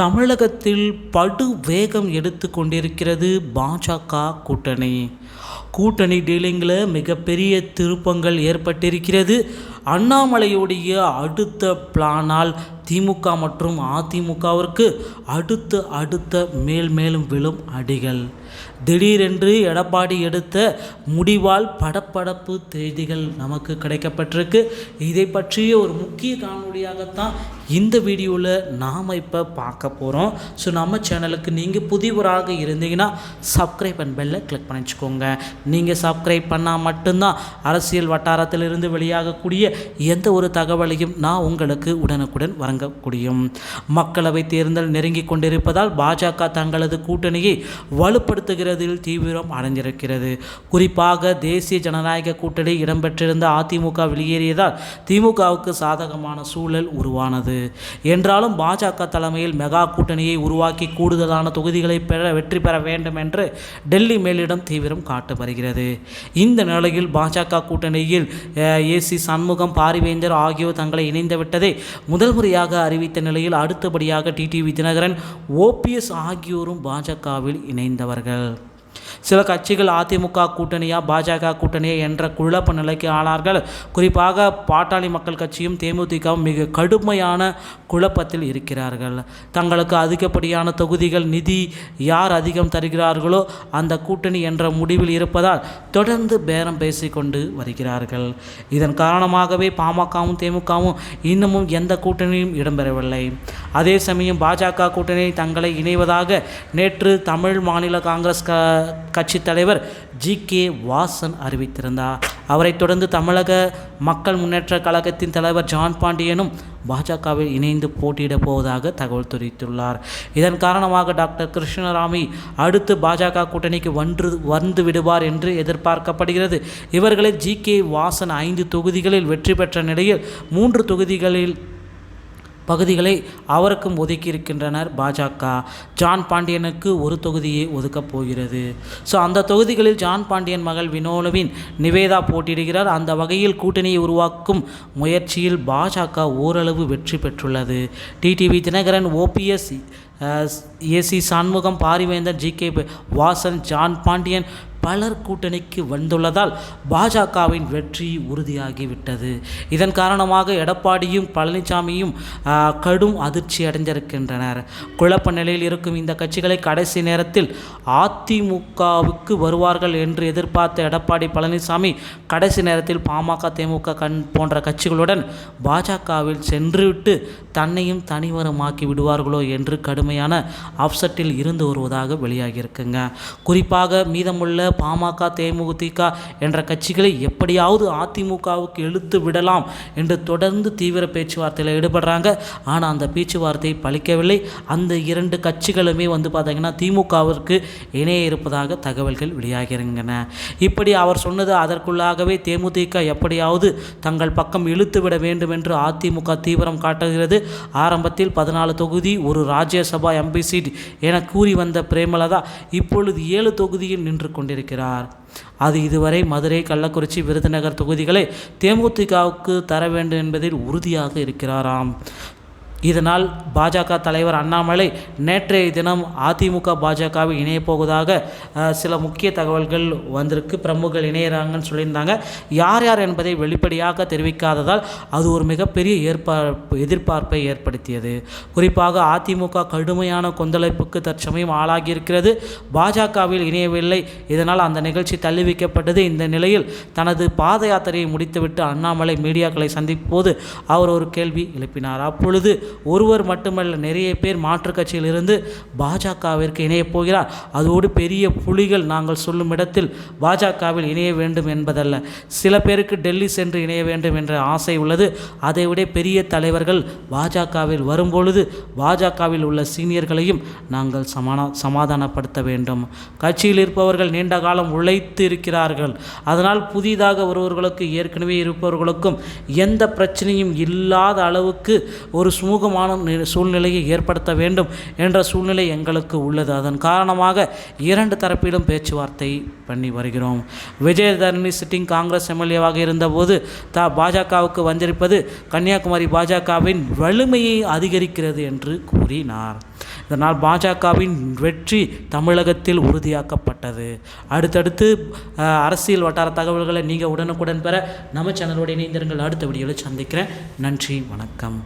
தமிழகத்தில் படு வேகம் எடுத்து கொண்டிருக்கிறது பாஜக கூட்டணி. கூட்டணி டீலிங்கில் மிகப்பெரிய திருப்பங்கள் ஏற்பட்டிருக்கிறது. அண்ணாமலையுடைய அடுத்த பிளானால் திமுக மற்றும் அதிமுகவிற்கு அடுத்த அடுத்த மேல் மேலும் விழும் அடிகள். திடீரென்று எடப்பாடி எடுத்த முடிவால் படப்படப்பு செய்திகள் நமக்கு கிடைக்கப்பட்டிருக்கு. இதை பற்றிய ஒரு முக்கிய காணொலியாகத்தான் இந்த வீடியோவில் நாம் இப்போ பார்க்க போகிறோம் ஸோ நம்ம சேனலுக்கு நீங்கள் புதிவராக இருந்தீங்கன்னா சப்ஸ்கிரைப் அண்ட் பெல்லை கிளிக் பண்ணி வச்சுக்கோங்க. நீங்கள் சப்ஸ்கிரைப் பண்ணால் மட்டும்தான் அரசியல் வட்டாரத்திலிருந்து வெளியாகக்கூடிய எந்த ஒரு தகவலையும் நான் உங்களுக்கு உடனுக்குடன் வழங்கக்கூடியும். மக்களவை தேர்தல் நெருங்கி கொண்டிருப்பதால் பாஜக தங்களது கூட்டணியை வலுப்படுத்த வலுப்படுத்துகிறதில் தீவிரம் அடைந்திருக்கிறது குறிப்பாக தேசிய ஜனநாயக கூட்டணி இடம்பெற்றிருந்த அதிமுக வெளியேறியதால் திமுகவுக்கு சாதகமான சூழல் உருவானது. என்றாலும் பாஜக தலைமையில் மெகா கூட்டணியை உருவாக்கி கூடுதலான தொகுதிகளை பெற வெற்றி பெற வேண்டும் என்று டெல்லி மேலிடம் தீவிரம் காட்டு வருகிறது இந்த நிலையில் பாஜக கூட்டணியில் ஏசி சண்முகம் பாரிவேந்தர் ஆகியோர் தங்களை இணைந்துவிட்டதை முதல் முறையாக அறிவித்த நிலையில் அடுத்தபடியாக டிடிவி தினகரன் ஓபிஎஸ் ஆகியோரும் பாஜகவில் இணைந்தவர்கள். 嗯 சில கட்சிகள் அதிமுக கூட்டணியா பாஜக கூட்டணியா என்ற குழப்ப நிலைக்கு ஆனார்கள் குறிப்பாக பாட்டாளி மக்கள் கட்சியும் தேமுதிகவும் மிக கடுமையான குழப்பத்தில் இருக்கிறார்கள். தங்களுக்கு அதிகப்படியான தொகுதிகள் நிதி யார் அதிகம் தருகிறார்களோ அந்த கூட்டணி என்ற முடிவில் இருப்பதால் தொடர்ந்து பேரம் பேசிக்கொண்டு வருகிறார்கள். இதன் காரணமாகவே பாமகவும் தேமுகவும் இன்னமும் எந்த கூட்டணியும் இடம்பெறவில்லை. அதே சமயம் பாஜக கூட்டணி தங்களை இணைவதாக நேற்று தமிழ் மாநில காங்கிரஸ் க கட்சித் தலைவர் ஜி கே வாசன் அறிவித்திருந்தார். அவரைத் தொடர்ந்து தமிழக மக்கள் முன்னேற்ற கழகத்தின் தலைவர் ஜான் பாண்டியனும் பாஜகவில் இணைந்து போட்டியிடப் போவதாக தகவல் தெரிவித்துள்ளார். இதன் காரணமாக டாக்டர் கிருஷ்ணராமி அடுத்து பாஜக கூட்டணிக்கு வந்து வந்து விடுவார் என்று எதிர்பார்க்கப்படுகிறது. இவர்களை ஜி கே வாசன் ஐந்து தொகுதிகளில் வெற்றி பெற்ற நிலையில் மூன்று தொகுதிகளில் பகுதிகளை அவருக்கும் ஒதுக்கியிருக்கின்றனர் பாஜக. ஜான் பாண்டியனுக்கு ஒரு தொகுதியை ஒதுக்கப் போகிறது. ஸோ அந்த தொகுதிகளில் ஜான் பாண்டியன் மகள் வினோலவின் நிவேதா போட்டியிடுகிறார். அந்த வகையில் கூட்டணியை உருவாக்கும் முயற்சியில் பாஜக ஓரளவு வெற்றி பெற்றுள்ளது. TTV Dhinakaran OPS AC Shanmugam Pariventhar G K Vasan John Pandian பலர் கூட்டணிக்கு வந்துள்ளதால் பாஜகவின் வெற்றி உறுதியாகிவிட்டது. இதன் காரணமாக எடப்பாடியும் பழனிசாமியும் கடும் அதிர்ச்சி அடைந்திருக்கின்றனர். குழப்ப நிலையில் இருக்கும் இந்த கட்சிகளை கடைசி நேரத்தில் அதிமுகவுக்கு வருவார்கள் என்று எதிர்பார்த்த எடப்பாடி பழனிசாமி கடைசி நேரத்தில் பாமக திமுக கண் போன்ற கட்சிகளுடன் பாஜகவில் சென்றுவிட்டு தன்னையும் தனிவரமாக்கி விடுவார்களோ என்று கடுமையான அப்செட்டில் இருந்து வருவதாக வெளியாகியிருக்குங்க. குறிப்பாக மீதமுள்ள பாமக தேமுதிக என்ற கட்சிகளை எப்படியாவது அதிமுகவுக்கு இழுத்து விடலாம் என்று தொடர்ந்து தீவிர பேச்சுவார்த்தையில் ஈடுபடுறாங்க. ஆனால் அந்த பேச்சுவார்த்தை பழிக்கவில்லை. அந்த இரண்டு கட்சிகளுமே வந்து பார்த்திங்கன்னா திமுகவிற்கு இணைய இருப்பதாக தகவல்கள் வெளியாகிருந்தன இப்படி அவர் சொன்னது அதற்குள்ளாகவே தேமுதிக எப்படியாவது தங்கள் பக்கம் இழுத்து விட வேண்டும் என்று அதிமுக தீவிரம் காட்டுகிறது. ஆரம்பத்தில் பதினாலு தொகுதி ஒரு ராஜ்யசபா எம்பி சீட் என கூறி வந்த பிரேமலதா இப்பொழுது ஏழு தொகுதியில் நின்று கொண்டிருக்கிறார். அது இதுவரை மதுரை கள்ளக்குறிச்சி விருதுநகர் தொகுதிகளை தேமுதிகவுக்கு தர வேண்டும் என்பதில் உறுதியாக இருக்கிறாராம். இதனால் பாஜக தலைவர் அண்ணாமலை நேற்றைய தினம் அதிமுக பாஜகவை இணையப்போவதாக சில முக்கிய தகவல்கள் வந்திருக்கு. பிரமுகர்கள் இணையறாங்கன்னு சொல்லியிருந்தாங்க. யார் யார் என்பதை வெளிப்படையாக தெரிவிக்காததால் அது ஒரு மிகப்பெரிய ஏற்பார்ப்பு எதிர்பார்ப்பை ஏற்படுத்தியது. குறிப்பாக அதிமுக கடுமையான கொந்தளிப்புக்கு தற்சமயம் ஆளாகியிருக்கிறது. பாஜகவில் இணையவில்லை. இதனால் அந்த நிகழ்ச்சி தள்ளி வைக்கப்பட்டது இந்த நிலையில் தனது பாத யாத்திரையை முடித்துவிட்டு அண்ணாமலை மீடியாக்களை சந்திப்போது அவர் ஒரு கேள்வி எழுப்பினார். அப்பொழுது ஒருவர் மட்டுமல்ல நிறைய பேர் மாற்றுக் கட்சியிலிருந்து பாஜகவிற்கு இணையப் போகிறார். அதோடு பெரிய புலிகள் நாங்கள் சொல்லும் இடத்தில் பாஜகவில் இணைய வேண்டும் என்பதல்ல. சில பேருக்கு டெல்லி சென்று இணைய வேண்டும் என்ற ஆசை உள்ளது. அதைவிட பெரிய தலைவர்கள் பாஜகவில் வரும்பொழுது பாஜகவில் உள்ள சீனியர்களையும் நாங்கள் சமானா சமாதானப்படுத்த வேண்டும். கட்சியில் இருப்பவர்கள் நீண்ட காலம் உழைத்து இருக்கிறார்கள். அதனால் புதிதாக வருபவர்களுக்கு ஏற்கனவே இருப்பவர்களுக்கும் எந்த பிரச்சனையும் இல்லாத அளவுக்கு ஒரு சுமூக சுமூகமான சூழ்நிலையை ஏற்படுத்த வேண்டும் என்ற சூழ்நிலை எங்களுக்கு உள்ளது. அதன் காரணமாக இரண்டு தரப்பிலும் பேச்சுவார்த்தை பண்ணி வருகிறோம். விஜயதரணி சிட்டிங் காங்கிரஸ் எம்எல்ஏவாக இருந்தபோது தா பாஜகவுக்கு வந்திருப்பது கன்னியாகுமரி பாஜகவின் வலிமையை அதிகரிக்கிறது என்று கூறினார். இதனால் பாஜகவின் வெற்றி தமிழகத்தில் உறுதியாக்கப்பட்டது. அடுத்தடுத்து அரசியல் வட்டார தகவல்களை நீங்கள் உடனுக்குடன் பெற நம்ம சேனலோடு இணைந்திருங்கள். அடுத்த வீடியோவில் சந்திக்கிறேன். நன்றி வணக்கம்.